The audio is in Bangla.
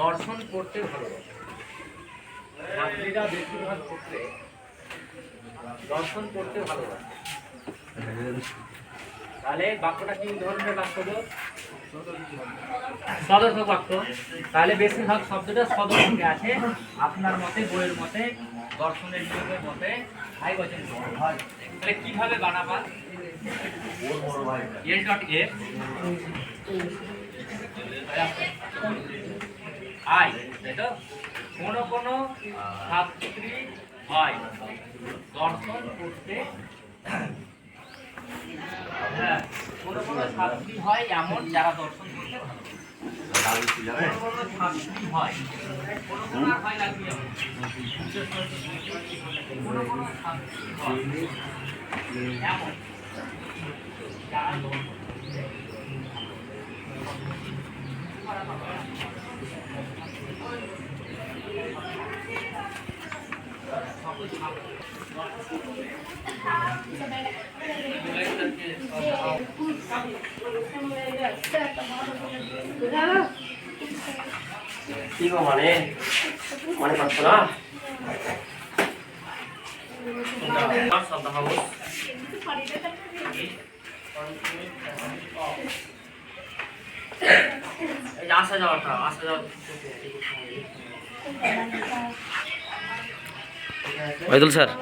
দর্শন করতে ভালোবাসে। ছাত্রীরা বেশিরভাগ ক্ষেত্রে দর্শন করতে ভালোবাসে। তাহলে বাক্যটা কি ধরনের বাক্য? সদর্থক বাক্য। তাহলে বেশিরভাগ শব্দটা সদর্থকে আছে আপনার মতে বইয়ের মতে দর্শনের নিয়মের মতে। হাই বচন তাহলে কীভাবে বানাবার এল ডট এফ আই, তাই তো? কোনো কোনো ছাত্রী হয়। দর্শন করতে। হ্যাঁ কোনো কোনো ছাত্রী হয় এমন যারা দর্শন করতে হয়। কোনো কোনো হয় কোনো কোনো কি গো মানে? মনে করছ না? আসা যাওয়াটা আসা যাওয়া వైదులు సార్.